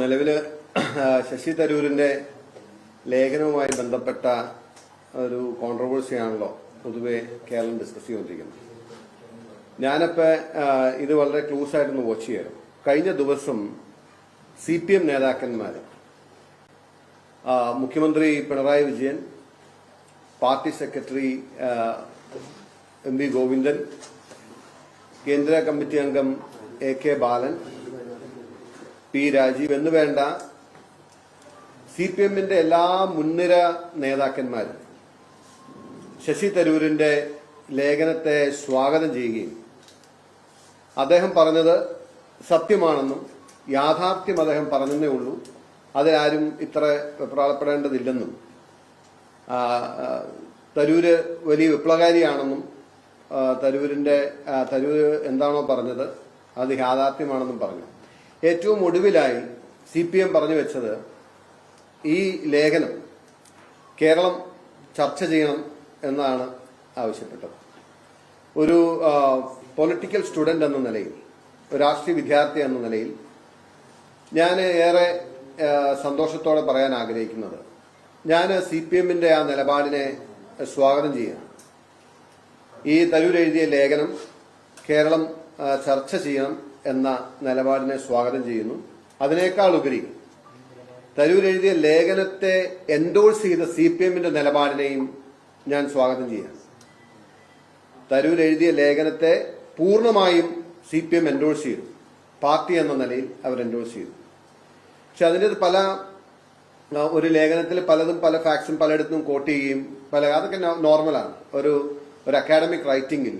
നിലവിൽ ശശി തരൂരിന്റെ ലേഖനവുമായി ബന്ധപ്പെട്ട ഒരു കോൺട്രവേഴ്സിയാണല്ലോ പൊതുവെ കേരളം ഡിസ്കസ് ചെയ്തുകൊണ്ടിരിക്കുന്നത്. ഞാനപ്പോൾ ഇത് വളരെ ക്ലോസ് ആയിട്ടൊന്ന് വാച്ച് ചെയ്യാറ് കഴിഞ്ഞ ദിവസം സി പി എം നേതാക്കന്മാർ മുഖ്യമന്ത്രി Pinarayi Vijayan party secretary M V Govindan കേന്ദ്ര കമ്മിറ്റി അംഗം A K Balan P Rajeev എന്ന് വേണ്ട സി പി എമ്മിന്റെ എല്ലാ മുൻനിര നേതാക്കന്മാരും ശശി തരൂരിന്റെ ലേഖനത്തെ സ്വാഗതം ചെയ്യുകയും അദ്ദേഹം പറഞ്ഞത് സത്യമാണെന്നും യാഥാർത്ഥ്യം അദ്ദേഹം പറഞ്ഞതേ ഉള്ളൂ. അതിലാരും ഇത്ര വെപ്രാളപ്പെടേണ്ടതില്ലെന്നും തരൂര് വലിയ വിപ്ലവകാരിയാണെന്നും തരൂരിന്റെ തരൂര് എന്താണോ പറഞ്ഞത് അത് യാഥാർത്ഥ്യമാണെന്നും പറഞ്ഞു. ഏറ്റവും ഒടുവിലായി സി പി എം പറഞ്ഞു വെച്ചത് ഈ ലേഖനം കേരളം ചർച്ച ചെയ്യണം എന്നാണ് ആവശ്യപ്പെട്ടത്. ഒരു പൊളിറ്റിക്കൽ സ്റ്റുഡന്റ് എന്ന നിലയിൽ രാഷ്ട്രീയ വിദ്യാർത്ഥി എന്ന നിലയിൽ ഞാൻ ഏറെ സന്തോഷത്തോടെ പറയാൻ ആഗ്രഹിക്കുന്നത് ഞാൻ സി പി എമ്മിന്റെ ആ നിലപാടിനെ സ്വാഗതം ചെയ്യുന്നു ഈ തരൂർ എഴുതിയ ലേഖനം കേരളം ചർച്ച ചെയ്യണം എന്ന നിലപാടിനെ സ്വാഗതം ചെയ്യുന്നു. അതിനേക്കാൾ ഉപരി തരൂർ എഴുതിയ ലേഖനത്തെ എൻഡോഴ്സ് ചെയ്ത സി പി എമ്മിന്റെ നിലപാടിനെയും ഞാൻ സ്വാഗതം ചെയ്യാം. തരൂർ എഴുതിയ ലേഖനത്തെ പൂർണമായും സി പി എം എൻഡോഴ്സ് ചെയ്തു. പാർട്ടി എന്ന നിലയിൽ അവർ എൻഡോഴ്സ് ചെയ്തു. പക്ഷെ അതിന്റെ പല ഒരു ലേഖനത്തിൽ പലതും പല ഫാക്ട്സും പലയിടത്തും കോട്ട് ചെയ്യുകയും പല അതൊക്കെ നോർമലാണ് ഒരു ഒരു അക്കാഡമിക് റൈറ്റിംഗിൽ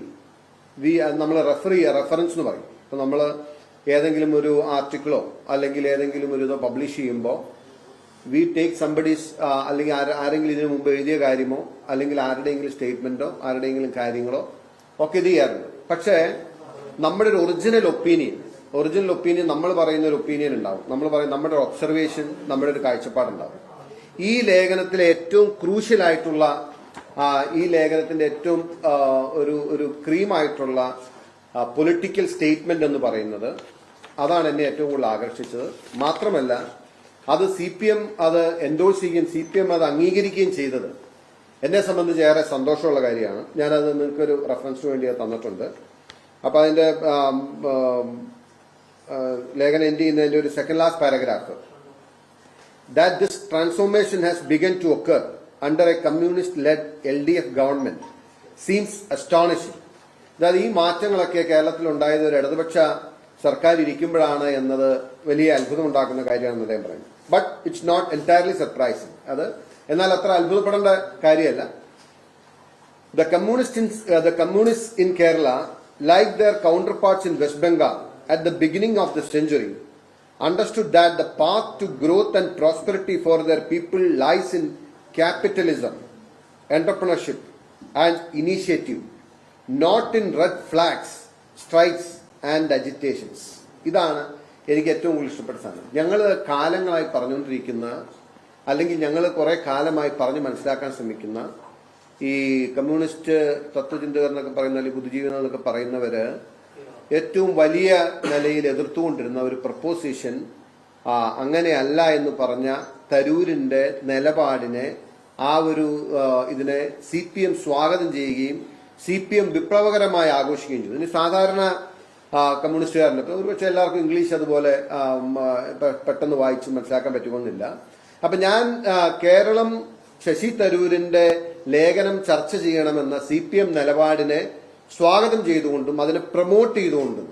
വി നമ്മൾ റെഫർ ചെയ്യുക റെഫറൻസ് എന്ന് പറയും. ഇപ്പൊ നമ്മൾ ഏതെങ്കിലും ഒരു ആർട്ടിക്കിളോ അല്ലെങ്കിൽ ഏതെങ്കിലും ഒരു ഇതോ പബ്ലിഷ് ചെയ്യുമ്പോൾ വി ടേക്ക് സംബഡീസ് അല്ലെങ്കിൽ ആരെങ്കിലും ഇതിനു മുമ്പ് എഴുതിയ കാര്യമോ അല്ലെങ്കിൽ ആരുടെയെങ്കിലും സ്റ്റേറ്റ്മെന്റോ ആരുടെയെങ്കിലും കാര്യങ്ങളോ ഒക്കെ ഇത് ചെയ്യാറുണ്ട്. പക്ഷേ നമ്മുടെ ഒരു ഒറിജിനൽ ഒപ്പീനിയൻ ഒറിജിനൽ ഒപ്പീനിയൻ നമ്മൾ പറയുന്ന ഒരു ഒപ്പീനിയൻ ഉണ്ടാവും. നമ്മൾ പറയും നമ്മുടെ ഒരു ഒബ്സർവേഷൻ നമ്മുടെ ഒരു കാഴ്ചപ്പാടുണ്ടാവും. ഈ ലേഖനത്തിലെ ഏറ്റവും ക്രൂഷ്യൽ ആയിട്ടുള്ള ഈ ലേഖനത്തിന്റെ ഏറ്റവും ഒരു ഒരു ക്രീമായിട്ടുള്ള പൊളിറ്റിക്കൽ സ്റ്റേറ്റ്മെന്റ് എന്ന് പറയുന്നത് അതാണ് എന്നെ ഏറ്റവും കൂടുതൽ ആകർഷിച്ചത്. മാത്രമല്ല അത് സി പി എം അത് എൻഡോഴ്സ് ചെയ്യുകയും സി പി എം അത് അംഗീകരിക്കുകയും ചെയ്തത് എന്നെ സംബന്ധിച്ച് ഏറെ സന്തോഷമുള്ള കാര്യമാണ്. ഞാനത് നിങ്ങൾക്കൊരു റെഫറൻസിന് വേണ്ടി തന്നിട്ടുണ്ട്. അപ്പൊ അതിന്റെ ലേഖനം എൻഡ് ചെയ്യുന്നതിന്റെ ഒരു second last paragraph that this transformation has begun to occur under a communist led L D F government seems astonishing. അതായത് ഈ മാറ്റങ്ങളൊക്കെ കേരളത്തിൽ ഉണ്ടായത് ഒരു ഇടതുപക്ഷ സർക്കാർ ഇരിക്കുമ്പോഴാണ് എന്നത് വലിയ അത്ഭുതമുണ്ടാക്കുന്ന കാര്യമാണെന്ന് അദ്ദേഹം പറഞ്ഞു but it's not entirely surprising അത് എന്നാൽ അത്ര അത്ഭുതപ്പെടേണ്ട കാര്യമല്ല. The communist the communist in Kerala like their counterparts in West Bengal at the beginning of the century understood that the path to growth and prosperity for their people lies in capitalism entrepreneurship and initiative not in red flags strikes and agitations ഇതാണ് എനിക്ക് ഏറ്റവും കൂടുതൽ ഇഷ്ടപ്പെട്ട സാധനം. ഞങ്ങൾ കാലങ്ങളായി പറഞ്ഞുകൊണ്ടിരിക്കുന്ന അല്ലെങ്കിൽ ഞങ്ങൾ കുറെ കാലമായി പറഞ്ഞ് മനസ്സിലാക്കാൻ ശ്രമിക്കുന്ന ഈ കമ്മ്യൂണിസ്റ്റ് തത്വചിന്തകർ എന്നൊക്കെ പറയുന്ന അല്ലെങ്കിൽ ബുദ്ധിജീവികൾ എന്നൊക്കെ പറയുന്നവര് ഏറ്റവും വലിയ നിലയിൽ എതിർത്തുകൊണ്ടിരുന്ന ഒരു പ്രപ്പോസിഷൻ അങ്ങനെയല്ല എന്ന് പറഞ്ഞ തരൂരിന്റെ നിലപാടിനെ ആ ഒരു ഇതിനെ സി പി എം സ്വാഗതം ചെയ്യുകയും സി പി എം വിപ്ലവകരമായി ആഘോഷിക്കുകയും ചെയ്തു. ഇനി സാധാരണ ആ, കമ്മ്യൂണിസ്റ്റുകാരുണ്ട് ഒരുപക്ഷെ എല്ലാവർക്കും ഇംഗ്ലീഷ് അതുപോലെ പെട്ടെന്ന് വായിച്ച് മനസ്സിലാക്കാൻ പറ്റുമെന്നില്ല. അപ്പൊ ഞാൻ കേരളം ശശി തരൂരിന്റെ ലേഖനം ചർച്ച ചെയ്യണമെന്ന സി പി എം നിലപാടിനെ സ്വാഗതം ചെയ്തുകൊണ്ടും അതിനെ പ്രൊമോട്ട് ചെയ്തുകൊണ്ടും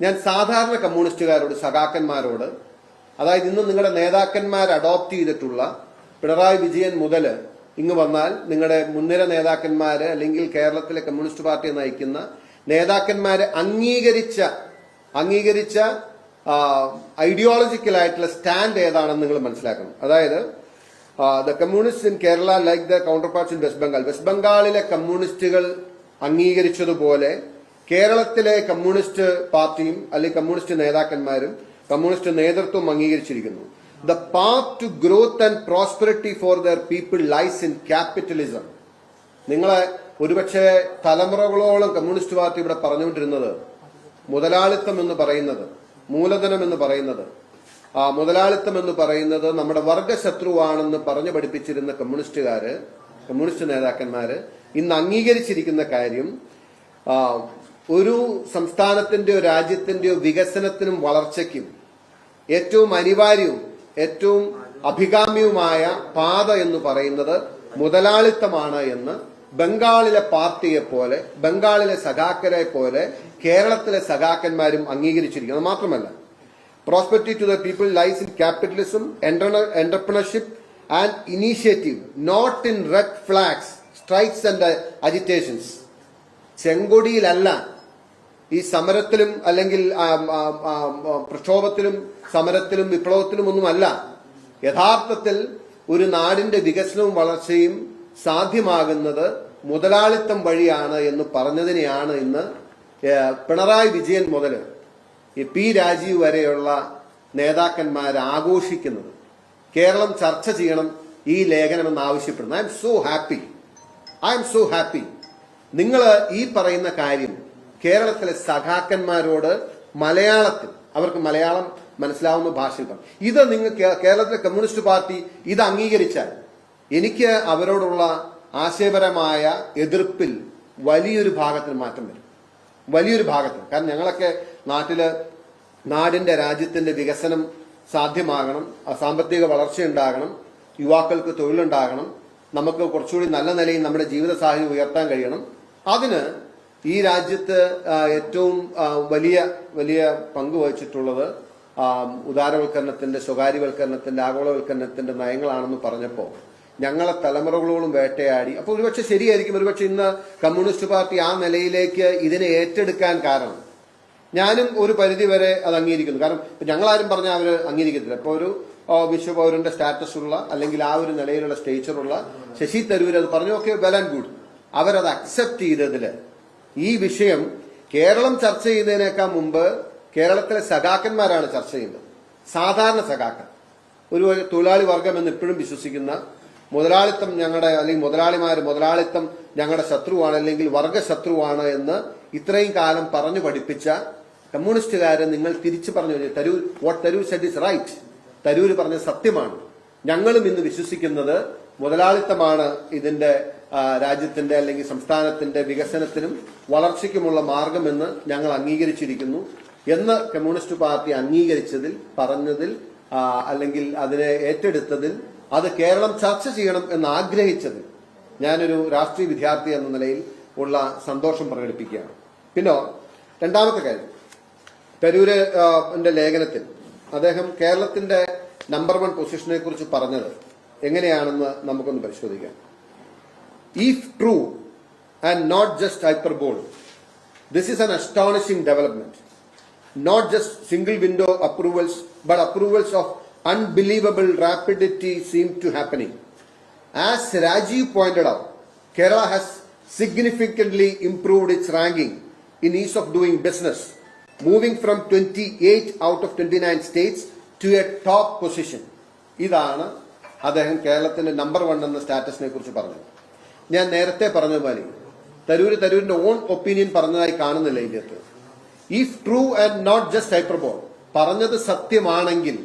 ഞാൻ സാധാരണ കമ്മ്യൂണിസ്റ്റുകാരോട് സഖാക്കന്മാരോട് അതായത് ഇന്ന് നിങ്ങളുടെ നേതാക്കന്മാർ അഡോപ്റ്റ് ചെയ്തിട്ടുള്ള പിണറായി വിജയൻ മുതൽ ഇങ്ങ് വന്നാൽ നിങ്ങളുടെ മുൻനിര നേതാക്കന്മാര് അല്ലെങ്കിൽ കേരളത്തിലെ കമ്മ്യൂണിസ്റ്റ് പാർട്ടിയെ നയിക്കുന്ന നേതാക്കന്മാരെ അംഗീകരിച്ച അംഗീകരിച്ച ഐഡിയോളജിക്കലായിട്ടുള്ള സ്റ്റാൻഡ് ഏതാണെന്ന് നിങ്ങൾ മനസ്സിലാക്കണം. അതായത് the communist in Kerala like the counterparts in West Bengal West ബംഗാളിലെ കമ്മ്യൂണിസ്റ്റുകൾ അംഗീകരിച്ചതുപോലെ കേരളത്തിലെ കമ്മ്യൂണിസ്റ്റ് പാർട്ടിയും അല്ലെങ്കിൽ കമ്മ്യൂണിസ്റ്റ് നേതാക്കന്മാരും കമ്മ്യൂണിസ്റ്റ് നേതൃത്വം അംഗീകരിച്ചിരിക്കുന്നു. The path to growth and prosperity for their people lies in capitalism. നിങ്ങളെ ഒരുപക്ഷെ തലമുറകളോളം കമ്മ്യൂണിസ്റ്റ് പാർട്ടി ഇവിടെ പറഞ്ഞുകൊണ്ടിരുന്നത് മുതലാളിത്തം എന്ന് പറയുന്നത് മൂലധനം എന്ന് പറയുന്നത് ആ, മുതലാളിത്തം എന്ന് പറയുന്നത് നമ്മുടെ വർഗശത്രുവാണെന്ന് പറഞ്ഞു പഠിപ്പിച്ചിരുന്ന കമ്മ്യൂണിസ്റ്റുകാര് കമ്മ്യൂണിസ്റ്റ് നേതാക്കന്മാര് ഇന്ന് അംഗീകരിച്ചിരിക്കുന്ന കാര്യം ഒരു സംസ്ഥാനത്തിന്റെയോ രാജ്യത്തിന്റെയോ വികസനത്തിനും വളർച്ചയ്ക്കും ഏറ്റവും അനിവാര്യവും ഏറ്റവും അഭികാമ്യവുമായ പാത എന്ന് പറയുന്നത് മുതലാളിത്തമാണ് എന്ന് ബംഗാളിലെ പാർട്ടിയെ പോലെ ബംഗാളിലെ സഖാക്കരെ പോലെ കേരളത്തിലെ സഖാക്കന്മാരും അംഗീകരിച്ചിരിക്കുന്നത് മാത്രമല്ല prosperity to the people lies in capitalism entrepreneurship and initiative not in red flags strikes and agitations ചെങ്കൊടിയിലല്ല ഈ സമരത്തിലും അല്ലെങ്കിൽ പ്രക്ഷോഭത്തിലും സമരത്തിലും വിപ്ലവത്തിലും ഒന്നുമല്ല. യഥാർത്ഥത്തിൽ ഒരു നാടിന്റെ വികസനവും വളർച്ചയും സാധ്യമാകുന്നത് മുതലാളിത്തം വഴിയാണ് എന്ന് പറഞ്ഞതിനെയാണ് ഇന്ന് പിണറായി വിജയൻ മുതൽ ഈ പി രാജീവ് വരെയുള്ള നേതാക്കന്മാർ ആഘോഷിക്കുന്നത്. കേരളം ചർച്ച ചെയ്യണം ഈ ലേഖനം എന്ന് ആവശ്യപ്പെടുന്നു. I'm so happy I'm so happy നിങ്ങൾ ഈ പറയുന്ന കാര്യം കേരളത്തിലെ സഖാക്കന്മാരോട് മലയാളത്തിൽ അവർക്ക് മലയാളം മനസ്സിലാവുന്ന ഭാഷയിൽ പറഞ്ഞു. ഇത് നിങ്ങൾ കേരളത്തിലെ കമ്മ്യൂണിസ്റ്റ് പാർട്ടി ഇത് അംഗീകരിച്ചാൽ എനിക്ക് അവരോടുള്ള ആശയപരമായ എതിർപ്പിൽ വലിയൊരു ഭാഗത്തിന് മാറ്റം വരും. വലിയൊരു ഭാഗത്തിന്. കാരണം ഞങ്ങളൊക്കെ നാട്ടിൽ നാടിന്റെ രാജ്യത്തിന്റെ വികസനം സാധ്യമാകണം സാമ്പത്തിക വളർച്ച ഉണ്ടാകണം യുവാക്കൾക്ക് തൊഴിലുണ്ടാകണം നമുക്ക് കുറച്ചുകൂടി നല്ല നിലയിൽ നമ്മുടെ ജീവിത സാഹചര്യം ഉയർത്താൻ കഴിയണം. അതിന് ഈ രാജ്യത്ത് ഏറ്റവും വലിയ വലിയ പങ്ക് വഹിച്ചിട്ടുള്ളത് ഉദാരവൽക്കരണത്തിന്റെ സ്വകാര്യവൽക്കരണത്തിന്റെ ആഗോളവൽക്കരണത്തിന്റെ നയങ്ങളാണെന്ന് പറഞ്ഞപ്പോൾ ഞങ്ങളെ തലമുറകളോളം വേട്ടയാടി. അപ്പോൾ ഒരുപക്ഷെ ശരിയായിരിക്കും ഒരുപക്ഷെ ഇന്ന് കമ്മ്യൂണിസ്റ്റ് പാർട്ടി ആ നിലയിലേക്ക് ഇതിനെ ഏറ്റെടുക്കാൻ കാരണം. ഞാനും ഒരു പരിധി വരെ അത് അംഗീകരിക്കുന്നു. കാരണം ഞങ്ങളാരും പറഞ്ഞാൽ അവർ അംഗീകരിക്കത്തില്ല. ഇപ്പൊ ഒരു വിശ്വപൗരന്റെ സ്റ്റാറ്റസ് ഉള്ള അല്ലെങ്കിൽ ആ ഒരു നിലയിലുള്ള സ്റ്റേച്ചറുള്ള ശശി തരൂർ അത് പറഞ്ഞു ഓക്കെ വെൽ ആൻഡ് ഗുഡ്. അവരത് അക്സെപ്റ്റ് ചെയ്തതിൽ ഈ വിഷയം കേരളം ചർച്ച ചെയ്യുന്നതിനേക്കാൾ മുമ്പ് കേരളത്തിലെ സഖാക്കന്മാരാണ് ചർച്ച ചെയ്യുന്നത്. സാധാരണ സഖാക്കൾ. ഒരു തൊഴിലാളി വർഗം എന്ന് ഇപ്പോഴും വിശ്വസിക്കുന്ന മുതലാളിത്തം ഞങ്ങളുടെ അല്ലെങ്കിൽ മുതലാളിമാർ മുതലാളിത്തം ഞങ്ങളുടെ ശത്രുവാണ് അല്ലെങ്കിൽ വർഗശത്രുവാണ് എന്ന് ഇത്രയും കാലം പറഞ്ഞു പഠിപ്പിച്ച കമ്മ്യൂണിസ്റ്റുകാരെ നിങ്ങൾ തിരിച്ചു പറഞ്ഞു Tharoor what Tharoor said is right Tharoor പറഞ്ഞ സത്യമാണ്. ഞങ്ങളും ഇന്ന് വിശ്വസിക്കുന്നത് മുതലാളിത്തമാണ് ഇതിന്റെ രാജ്യത്തിന്റെ അല്ലെങ്കിൽ സംസ്ഥാനത്തിന്റെ വികസനത്തിനും വളർച്ചയ്ക്കുമുള്ള മാർഗമെന്ന് ഞങ്ങൾ അംഗീകരിച്ചിരിക്കുന്നു എന്ന് കമ്മ്യൂണിസ്റ്റ് പാർട്ടി അംഗീകരിച്ചതിൽ പറഞ്ഞതിൽ അല്ലെങ്കിൽ അതിനെ ഏറ്റെടുത്തതിൽ അത് കേരളം ചർച്ച ചെയ്യണം എന്ന് ആഗ്രഹിച്ചതിൽ ഞാനൊരു രാഷ്ട്രീയ വിദ്യാർത്ഥി എന്ന നിലയിൽ ഉള്ള സന്തോഷം പ്രകടിപ്പിക്കുകയാണ്. പിന്നെ രണ്ടാമത്തെ കാര്യം. തരൂരിന്റെ ലേഖനത്തിൽ അദ്ദേഹം കേരളത്തിന്റെ നമ്പർ വൺ പൊസിഷനെ കുറിച്ച് പറഞ്ഞത് എങ്ങനെയാണെന്ന് നമുക്കൊന്ന് പരിശോധിക്കാം. If true and not just hyperbole this is an astonishing development not just single window approvals, but approvals of unbelievable rapidity seem to happening. As Rajiv pointed out, Kerala has significantly improved its ranking in ease of doing business, moving from 28 out of 29 states to a top position. ഇതാണ് അദ്ദേഹം കേരളത്തിന്റെ number one എന്ന സ്റ്റാറ്റസിനെ കുറിച്ച് പറഞ്ഞത് ഞാൻ നേരത്തെ പറഞ്ഞതുപോലെ പോലെ തരൂര് തരൂരിന്റെ ഓൺ ഒപ്പീനിയൻ പറഞ്ഞതായി കാണുന്നില്ല ഇതിനകത്ത്. If true and not just hyperbole പറഞ്ഞത് സത്യമാണെങ്കിൽ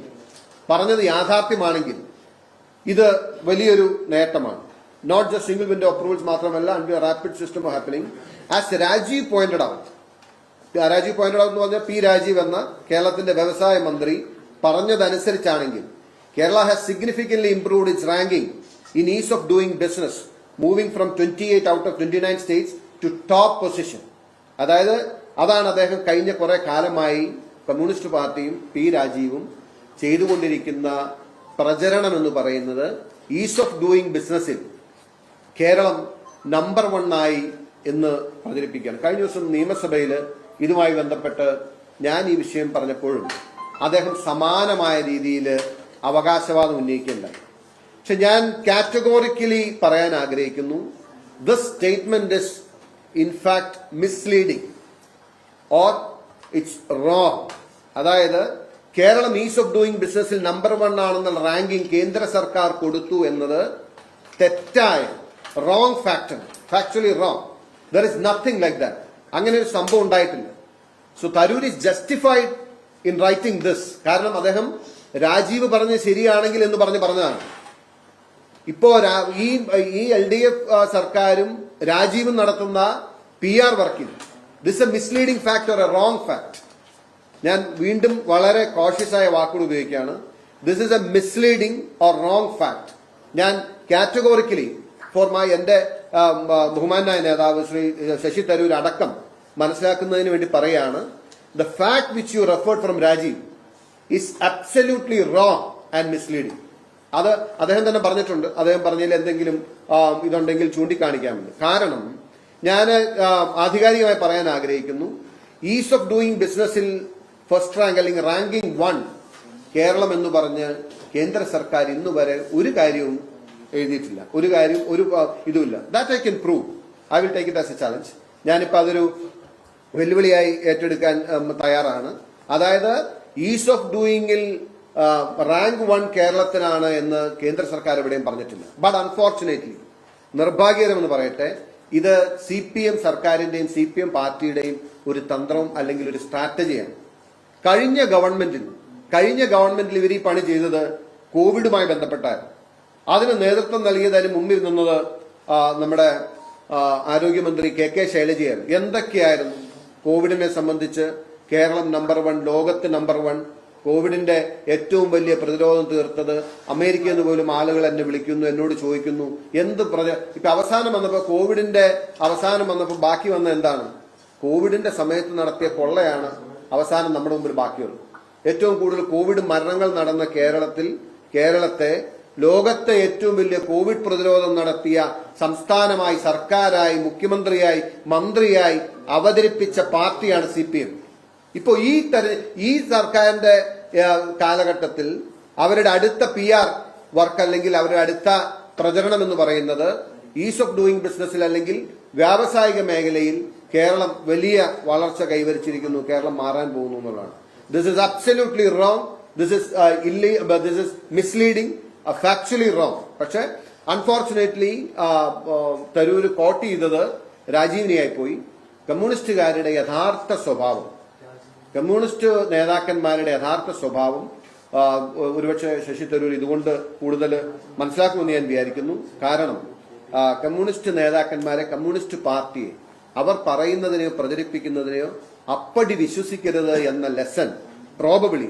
പറഞ്ഞത് യാഥാർത്ഥ്യമാണെങ്കിൽ ഇത് വലിയൊരു നേട്ടമാണ്. Not just single window approvals മാത്രമല്ല and rapid system happening as Rajeev pointed out Rajeev pointed out എന്ന് പറഞ്ഞാൽ പി രാജീവ് എന്ന കേരളത്തിന്റെ വ്യവസായ മന്ത്രി പറഞ്ഞതനുസരിച്ചാണെങ്കിൽ Kerala has significantly improved its ranking in ease of doing business moving from twenty eight out of twenty nine states to top position അതായത് അതാണ് അദ്ദേഹം കഴിഞ്ഞ കുറെ കാലമായി കമ്മ്യൂണിസ്റ്റ് പാർട്ടിയും പി രാജീവും ചെയ്തുകൊണ്ടിരിക്കുന്ന പ്രചരണം എന്ന് പറയുന്നത് ഈസ് ഓഫ് ഡൂയിങ് ബിസിനസ്സിൽ കേരളം നമ്പർ വൺ ആയി എന്ന് പ്രചരിപ്പിക്കുകയാണ്. കഴിഞ്ഞ ദിവസം നിയമസഭയിൽ ഇതുമായി ബന്ധപ്പെട്ട് ഞാൻ ഈ വിഷയം പറഞ്ഞപ്പോഴും അദ്ദേഹം സമാനമായ രീതിയിൽ അവകാശവാദം ഉന്നയിക്കുകയുണ്ടായി. പക്ഷെ ഞാൻ കാറ്റഗോറിക്കലി പറയാൻ ആഗ്രഹിക്കുന്നു. This statement is in fact misleading or it's wrong അതായത് കേരളം ഈസ് ഓഫ് ഡൂയിങ് ബിസിനസ്സിൽ നമ്പർ വൺ ആണെന്നുള്ള റാങ്കിംഗ് കേന്ദ്ര സർക്കാർ കൊടുത്തു എന്നത് തെറ്റായ wrong factor factually wrong there is nothing like that അങ്ങനെ ഒരു സംഭവം ഉണ്ടായിട്ടില്ല. So Tharoor is justified in writing this കാരണം അദ്ദേഹം രാജീവ് പറഞ്ഞ് ശരിയാണെങ്കിൽ എന്ന് പറഞ്ഞ് പറഞ്ഞതാണ്. ഇപ്പോ ഈ ഈ എൽ ഡി എഫ് സർക്കാരും രാജീവും നടത്തുന്ന പി ആർ വർക്കിൽ. This a misleading fact or a wrong fact ഞാൻ വീണ്ടും വളരെ കോഷ്യസായ വാക്കുകൾ ഉപയോഗിക്കുകയാണ്. This is a misleading or wrong fact ഞാൻ കാറ്റഗോറിക്കലി ഫോർ മൈ എന്റെ ബഹുമാനായ നേതാവ് ശ്രീ ശശി തരൂർ അടക്കം മനസ്സിലാക്കുന്നതിന് വേണ്ടി പറയാണ് the fact which you referred from Rajeev is absolutely wrong and misleading അത് അദ്ദേഹം തന്നെ പറഞ്ഞിട്ടുണ്ട്. അദ്ദേഹം പറഞ്ഞതിൽ എന്തെങ്കിലും ഇതുണ്ടെങ്കിൽ ചൂണ്ടിക്കാണിക്കാമെന്ന്. കാരണം ഞാൻ ആധികാരികമായി പറയാൻ ആഗ്രഹിക്കുന്നു. ഈസ് ഓഫ് ഡൂയിങ് ബിസിനസ്സിൽ ഫസ്റ്റ് റാങ്ക് അല്ലെങ്കിൽ റാങ്കിംഗ് വൺ കേരളം എന്ന് പറഞ്ഞ് കേന്ദ്ര സർക്കാർ ഇന്ന് വരെ ഒരു കാര്യവും എഴുതിയിട്ടില്ല. ഒരു കാര്യം ഒരു ഇതുമില്ല. That I can prove I will take it as a challenge ഞാനിപ്പോൾ അതൊരു വെല്ലുവിളിയായി ഏറ്റെടുക്കാൻ തയ്യാറാണ്. അതായത് ഈസ് ഓഫ് ഡൂയിങ്ങിൽ റാങ്ക് വൺ കേരളത്തിനാണ് എന്ന് കേന്ദ്ര സർക്കാർ എവിടെയും പറഞ്ഞിട്ടില്ല. ബട്ട് അൺഫോർച്ചുനേറ്റ്ലി നിർഭാഗ്യകരമെന്ന് പറയട്ടെ ഇത് സി പി എം സർക്കാരിന്റെയും സി പി എം പാർട്ടിയുടെയും ഒരു തന്ത്രം അല്ലെങ്കിൽ ഒരു സ്ട്രാറ്റജിയാണ് കഴിഞ്ഞ ഗവൺമെന്റിൽ കഴിഞ്ഞ ഗവൺമെന്റിൽ ഇവർ ഈ പണി ചെയ്തത് കോവിഡുമായി ബന്ധപ്പെട്ടായിരുന്നു. അതിന് നേതൃത്വം നൽകിയതിന് മുമ്പിൽ നിന്നത് നമ്മുടെ ആരോഗ്യമന്ത്രി കെ കെ ശൈലജയായിരുന്നു എന്തൊക്കെയായിരുന്നു കോവിഡിനെ സംബന്ധിച്ച് കേരളം നമ്പർ വൺ ലോകത്ത് നമ്പർ വൺ കോവിഡിന്റെ ഏറ്റവും വലിയ പ്രതിരോധം തീർത്തത് അമേരിക്കയിൽ നിന്ന് പോലും ആളുകൾ എന്നെ വിളിക്കുന്നു എന്നോട് ചോദിക്കുന്നു. എന്ത് ഇപ്പൊ അവസാനം വന്നപ്പോ കോവിഡിന്റെ അവസാനം വന്നപ്പോ ബാക്കി വന്ന എന്താണ്? കോവിഡിന്റെ സമയത്ത് നടത്തിയ കൊള്ളയാണ് അവസാനം നമ്മുടെ മുമ്പിൽ ബാക്കിയുള്ളത്. ഏറ്റവും കൂടുതൽ കോവിഡ് മരണങ്ങൾ നടന്ന കേരളത്തിൽ കേരളത്തെ ലോകത്തെ ഏറ്റവും വലിയ കോവിഡ് പ്രതിരോധം നടത്തിയ സംസ്ഥാനമായി സർക്കാരായി മുഖ്യമന്ത്രിയായി മന്ത്രിയായി അവതരിപ്പിച്ച പാർട്ടിയാണ് സി പി എം. ഇപ്പോ ഈ തെര ഈ സർക്കാരിന്റെ കാലഘട്ടത്തിൽ അവരുടെ അടുത്ത പി ആർ വർക്ക് അല്ലെങ്കിൽ അവരുടെ അടുത്ത പ്രചരണം എന്ന് പറയുന്നത് ഈസ് ഓഫ് ഡൂയിങ് ബിസിനസ്സിൽ അല്ലെങ്കിൽ വ്യാവസായിക മേഖലയിൽ കേരളം വലിയ വളർച്ച കൈവരിച്ചിരിക്കുന്നു കേരളം മാറാൻ പോകുന്നു എന്നുള്ളതാണ്. This is absolutely wrong this is ഇല്ലി this is misleading factually wrong പക്ഷെ അൺഫോർച്ചുനേറ്റ്ലി തരൂര് കോട്ട് ചെയ്തത് രാജീവിനെയായി പോയി കമ്മ്യൂണിസ്റ്റുകാരുടെ യഥാർത്ഥ സ്വഭാവം. കമ്മ്യൂണിസ്റ്റ് നേതാക്കന്മാരുടെ യഥാർത്ഥ സ്വഭാവം ഒരുപക്ഷെ ശശി തരൂർ ഇതുകൊണ്ട് കൂടുതൽ മനസ്സിലാക്കുമെന്ന് ഞാൻ വിചാരിക്കുന്നു. കാരണം കമ്മ്യൂണിസ്റ്റ് നേതാക്കന്മാരെ കമ്മ്യൂണിസ്റ്റ് പാർട്ടിയെ അവർ പറയുന്നതിനെയോ പ്രചരിപ്പിക്കുന്നതിനെയോ അപ്പടി വിശ്വസിക്കരുത് എന്ന ലെസൺ പ്രോബബിളി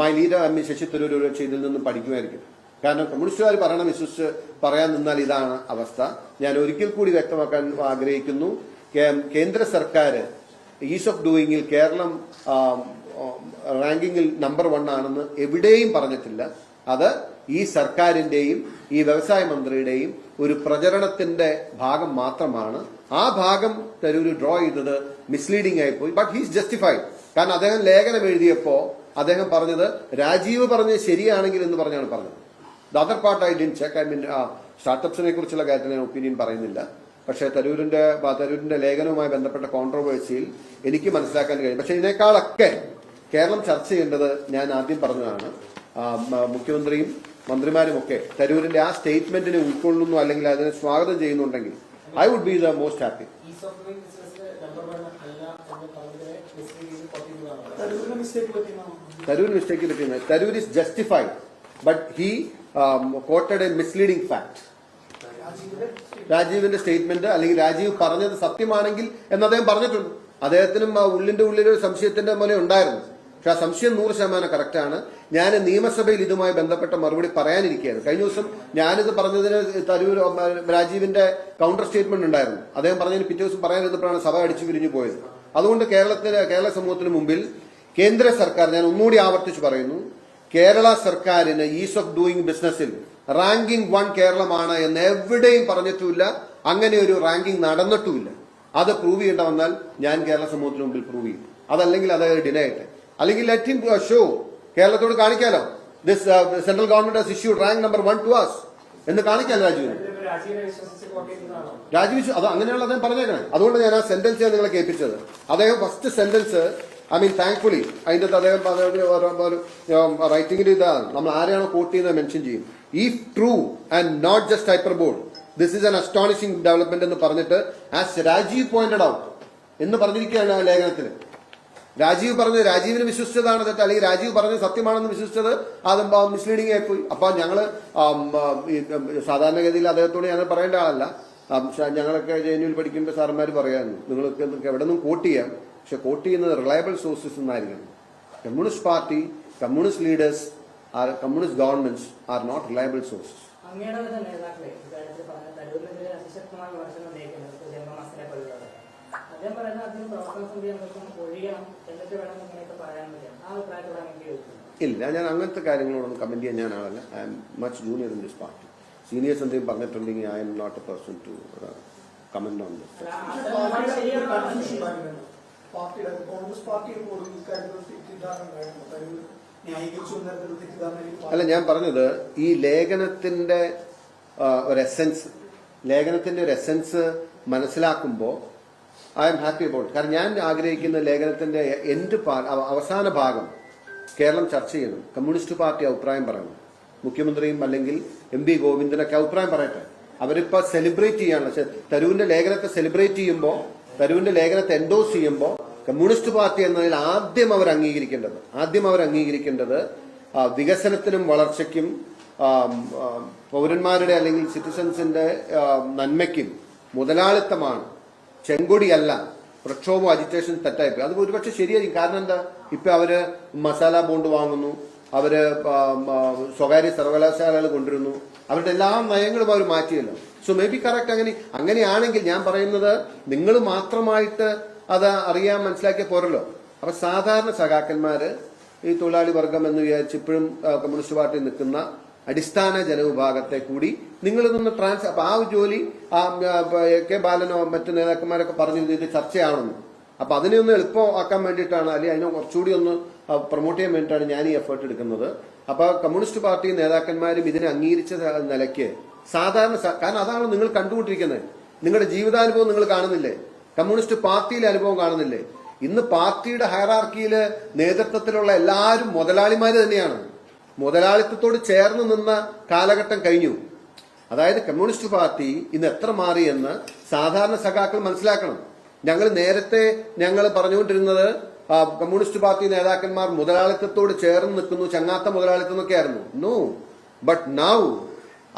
മൈ ലീഡർ അമ്മ ശശി തരൂർ ഒരുപക്ഷെ ഇതിൽ നിന്നും പഠിക്കുമായിരിക്കും. കാരണം കമ്മ്യൂണിസ്റ്റുകാർ പറയണം വിശ്വസിച്ച് പറയാൻ നിന്നാൽ ഇതാണ് അവസ്ഥ. ഞാൻ ഒരിക്കൽ കൂടി വ്യക്തമാക്കാൻ ആഗ്രഹിക്കുന്നു. കേന്ദ്ര സർക്കാർ ഈസ് ഓഫ് ഡൂയിങ്ങിൽ കേരളം റാങ്കിങ്ങിൽ നമ്പർ വൺ ആണെന്ന് എവിടെയും പറഞ്ഞിട്ടില്ല. അത് ഈ സർക്കാരിന്റെയും ഈ വ്യവസായ മന്ത്രിയുടെയും ഒരു പ്രചരണത്തിന്റെ ഭാഗം മാത്രമാണ്. ആ ഭാഗം തരൂര് ഡ്രോ ചെയ്തത് മിസ്ലീഡിംഗ് ആയി പോയി. ബട്ട് ഹീസ് ജസ്റ്റിഫൈഡ് കാരണം അദ്ദേഹം ലേഖനം എഴുതിയപ്പോ അദ്ദേഹം പറഞ്ഞത് രാജീവ് പറഞ്ഞത് ശരിയാണെങ്കിൽ എന്ന് പറഞ്ഞാണ് പറഞ്ഞത്. The other part I didn't check I mean സ്റ്റാർട്ടപ്സിനെ കുറിച്ചുള്ള കാര്യത്തിൽ ഞാൻ ഒപ്പീനിയൻ പറയുന്നില്ല. പക്ഷേ തരൂരിന്റെ തരൂരിന്റെ ലേഖനവുമായി ബന്ധപ്പെട്ട കോൺട്രവേഴ്സിയിൽ എനിക്ക് മനസ്സിലാക്കാൻ കഴിയും. പക്ഷേ ഇതിനേക്കാളൊക്കെ കേരളം ചർച്ച ചെയ്യേണ്ടത് ഞാൻ ആദ്യം പറഞ്ഞതാണ്. മുഖ്യമന്ത്രിയും മന്ത്രിമാരും ഒക്കെ തരൂരിന്റെ ആ സ്റ്റേറ്റ്മെന്റിനെ ഉൾക്കൊള്ളുന്നു അല്ലെങ്കിൽ അതിനെ സ്വാഗതം ചെയ്യുന്നുണ്ടെങ്കിൽ I would be the most happy Tharoor mistake പറ്റുന്നത് Tharoor is justified but he quoted a misleading fact രാജീവിന്റെ statement അല്ലെങ്കിൽ രാജീവ് പറഞ്ഞത് സത്യമാണെങ്കിൽ എന്ന് അദ്ദേഹം പറഞ്ഞിട്ടുണ്ട്. അദ്ദേഹത്തിനും ആ ഉള്ളിന്റെ ഉള്ളിൽ ഒരു സംശയത്തിന്റെ പോലെ ഉണ്ടായിരുന്നു. പക്ഷെ ആ സംശയം നൂറ് ശതമാനം കറക്റ്റാണ് ഞാൻ നിയമസഭയിൽ ഇതുമായി ബന്ധപ്പെട്ട മറുപടി പറയാനിരിക്കുകയായിരുന്നു കഴിഞ്ഞ ദിവസം ഞാനിത് പറഞ്ഞതിന് തരൂർ രാജീവിന്റെ കൗണ്ടർ സ്റ്റേറ്റ്മെന്റ് ഉണ്ടായിരുന്നു. അദ്ദേഹം പറഞ്ഞതിന് പിറ്റേ ദിവസം പറയാനിരുന്നപ്പോഴാണ് സഭ അടിച്ചു പിരിഞ്ഞു പോയത്. അതുകൊണ്ട് കേരളത്തിന് കേരള സമൂഹത്തിന് മുമ്പിൽ കേന്ദ്ര സർക്കാർ ഞാൻ ഒന്നുകൂടി ആവർത്തിച്ച് പറയുന്നു കേരള സർക്കാരിന് ഈസ് ഓഫ് ഡൂയിങ് ബിസിനസ്സിൽ റാങ്കിംഗ് വൺ കേരളമാണ് എന്ന് എവിടെയും പറഞ്ഞിട്ടുമില്ല. അങ്ങനെ ഒരു റാങ്കിംഗ് നടന്നിട്ടുമില്ല. അത് പ്രൂവ് ചെയ്യേണ്ട വന്നാൽ ഞാൻ കേരള സമൂഹത്തിന് മുമ്പിൽ പ്രൂവ് ചെയ്യും. അതല്ലെങ്കിൽ അത് ഡിനേ ആയിട്ട് അല്ലെങ്കിൽ ലെറ്റ് ഷോ കേരളത്തോട് കാണിക്കാലോ? This central government has issue rank number one to us എന്ന് കാണിക്കാലോ രാജുവിന്? രാജീവ് അത് അങ്ങനെയുള്ള അദ്ദേഹം പറഞ്ഞേക്കണേ. അതുകൊണ്ട് ഞാൻ ആ സെന്റൻസ് ഞാൻ നിങ്ങളെ കേൾപ്പിച്ചത്. അദ്ദേഹം first sentence I mean thankfully അകത്ത് അദ്ദേഹം റൈറ്റിംഗിന്റെ റൈറ്റിംഗിൽ ഇതാണ് നമ്മൾ ആരെയാണോ കോട്ട് മെൻഷൻ ചെയ്യും. ഈ true and not just hyperbole this is an astonishing development എന്ന് പറഞ്ഞിട്ട് ആസ് രാജീവ് പോയിന്റഡ് ഔട്ട് എന്ന് പറഞ്ഞിരിക്കുകയാണ് ആ ലേഖനത്തിൽ. രാജീവ് പറഞ്ഞത് രാജീവിന് വിശ്വസിച്ചതാണ് തെറ്റ് അല്ലെങ്കിൽ രാജീവ് പറഞ്ഞത് സത്യമാണെന്ന് വിശ്വസിച്ചത് അത് മിസ്ലീഡിംഗ് ആയിപ്പോയി. അപ്പൊ ഞങ്ങൾ സാധാരണഗതിയിൽ അദ്ദേഹത്തോട് ഞാൻ പറയേണ്ട ആളല്ല. ഞങ്ങളൊക്കെ ജെ ഞങ്ങളൊക്കെ ജെന്യൂൽ പഠിക്കുമ്പോൾ സാറന്മാർ പറയാമായിരുന്നു നിങ്ങൾക്ക് എവിടെ നിന്നും കോട്ട് ചെയ്യാം? പക്ഷെ കോട്ട് ചെയ്യുന്നത് reliable sources എന്നായിരിക്കണം communist party communist leaders are communist governments are not reliable sources. ഇല്ല ഞാൻ അങ്ങനത്തെ കാര്യങ്ങളോടൊന്നും കമന്റ് ചെയ്യാൻ ഞാൻ ആളല്ല. I'm much junior in this party seniors എന്തെങ്കിലും പറഞ്ഞിട്ടുണ്ടെങ്കിൽ I'm not a person to comment on this പാർട്ടിയുടെ കോൺഗ്രസ് പാർട്ടിയെ പോലും ഇക്കാര്യത്തിൽ അല്ല ഞാൻ പറഞ്ഞത് ഈ ലേഖനത്തിന്റെ ഒരു എസെൻസ് ലേഖനത്തിന്റെ ഒരു എസെൻസ് മനസ്സിലാക്കുമ്പോൾ ഐ എം ഹാപ്പി അബൌട്ട് കാരണം ഞാൻ ആഗ്രഹിക്കുന്ന ലേഖനത്തിന്റെ എൻഡ് അവസാന ഭാഗം കേരളം ചർച്ച ചെയ്യണം. കമ്മ്യൂണിസ്റ്റ് പാർട്ടി അഭിപ്രായം പറയണം. മുഖ്യമന്ത്രിയും അല്ലെങ്കിൽ എം പി ഗോവിന്ദനൊക്കെ അഭിപ്രായം പറയട്ടെ. അവരിപ്പോ സെലിബ്രേറ്റ് പക്ഷെ തരൂരിന്റെ ലേഖനത്തെ സെലിബ്രേറ്റ് ചെയ്യുമ്പോൾ തരൂരിന്റെ ലേഖനത്തെ എൻഡോസ് ചെയ്യുമ്പോൾ കമ്മ്യൂണിസ്റ്റ് പാർട്ടി എന്നതിൽ ആദ്യം അവർ അംഗീകരിക്കേണ്ടത് ആദ്യം അവർ അംഗീകരിക്കേണ്ടത് വികസനത്തിനും വളർച്ചയ്ക്കും പൗരന്മാരുടെ അല്ലെങ്കിൽ സിറ്റിസൺസിന്റെ നന്മയ്ക്കും മുതലാളിത്തമാണ്. ചെങ്കൊടിയല്ല പ്രക്ഷോഭം അജിറ്റേഷൻ തെറ്റായിപ്പോയി. അത് ഒരുപക്ഷെ ശരിയായിരിക്കും. കാരണം എന്താ? ഇപ്പൊ അവർ മസാല ബോണ്ട് വാങ്ങുന്നു അവർ സ്വകാര്യ സർവകലാശാലകൾ കൊണ്ടുവരുന്നു അവരുടെ എല്ലാ നയങ്ങളും അവർ മാറ്റിയല്ലോ. സോ മേ ബി കറക്റ്റ് അങ്ങനെ അങ്ങനെയാണെങ്കിൽ ഞാൻ പറയുന്നത് നിങ്ങൾ മാത്രമായിട്ട് അത് അറിയാൻ മനസ്സിലാക്കിയ പോരല്ലോ. അപ്പൊ സാധാരണ സഖാക്കന്മാര് ഈ തൊഴിലാളി വർഗം എന്ന് വിചാരിച്ച് ഇപ്പോഴും കമ്മ്യൂണിസ്റ്റ് പാർട്ടി നിൽക്കുന്ന അടിസ്ഥാന ജനവിഭാഗത്തെ കൂടി നിങ്ങൾ നിന്ന് ട്രാൻസ് അപ്പൊ ആ ജോലി കെ ബാലനോ മറ്റു നേതാക്കന്മാരൊക്കെ പറഞ്ഞു ഇത് ചർച്ചയാണെന്ന്. അപ്പൊ അതിനെ ഒന്ന് എളുപ്പമാക്കാൻ വേണ്ടിയിട്ടാണ് അല്ലെങ്കിൽ അതിനെ കുറച്ചുകൂടി ഒന്ന് പ്രൊമോട്ട് ചെയ്യാൻ വേണ്ടിയിട്ടാണ് ഞാൻ ഈ എഫേർട്ട് എടുക്കുന്നത്. അപ്പൊ കമ്മ്യൂണിസ്റ്റ് പാർട്ടി നേതാക്കന്മാരും ഇതിനെ അംഗീകരിച്ച നിലയ്ക്ക് സാധാരണ കാരണം അതാണ് നിങ്ങൾ കണ്ടുകൊണ്ടിരിക്കുന്നത്. നിങ്ങളുടെ ജീവിതാനുഭവം നിങ്ങൾ കാണുന്നില്ലേ? കമ്മ്യൂണിസ്റ്റ് പാർട്ടിയിലെ അനുഭവം കാണുന്നില്ലേ? ഇന്ന് പാർട്ടിയുടെ ഹയറാർക്കിയിൽ നേതൃത്വത്തിലുള്ള എല്ലാവരും മുതലാളിമാര് തന്നെയാണ്. മുതലാളിത്തത്തോട് ചേർന്ന് നിന്ന കാലഘട്ടം കഴിഞ്ഞു. അതായത് കമ്മ്യൂണിസ്റ്റ് പാർട്ടി ഇന്ന് എത്ര എന്ന് സാധാരണ സഖാക്കൾ മനസ്സിലാക്കണം. ഞങ്ങൾ നേരത്തെ ഞങ്ങൾ പറഞ്ഞുകൊണ്ടിരുന്നത് കമ്മ്യൂണിസ്റ്റ് പാർട്ടി നേതാക്കന്മാർ മുതലാളിത്തത്തോട് ചേർന്ന് നിൽക്കുന്നു ചങ്ങാത്ത മുതലാളിത്തം എന്നൊക്കെ ആയിരുന്നു നോ ബട്ട് നൗ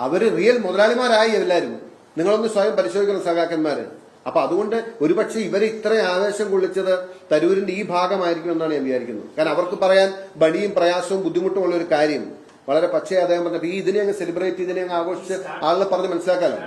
അവർ റിയൽ മുതലാളിമാരായി എല്ലാവരും. നിങ്ങളൊന്ന് സ്വയം പരിശോധിക്കണം സഖാക്കന്മാര്. അപ്പൊ അതുകൊണ്ട് ഒരുപക്ഷെ ഇവരെ ഇത്ര ആവേശം കൊള്ളിച്ചത് തരൂരിന്റെ ഈ ഭാഗമായിരിക്കും എന്നാണ് ഞാൻ വിചാരിക്കുന്നത്. കാരണം അവർക്ക് പറയാൻ ബണിയും പ്രയാസവും ബുദ്ധിമുട്ടും ഉള്ള ഒരു കാര്യം. വളരെ പക്ഷേ അദ്ദേഹം പറഞ്ഞപ്പോ ഈ ഇതിനെ അങ്ങ് സെലിബ്രേറ്റ് ഇതിനെ അങ്ങ് ആഘോഷിച്ച് ആളുകളെ പറഞ്ഞ് മനസ്സിലാക്കാലോ?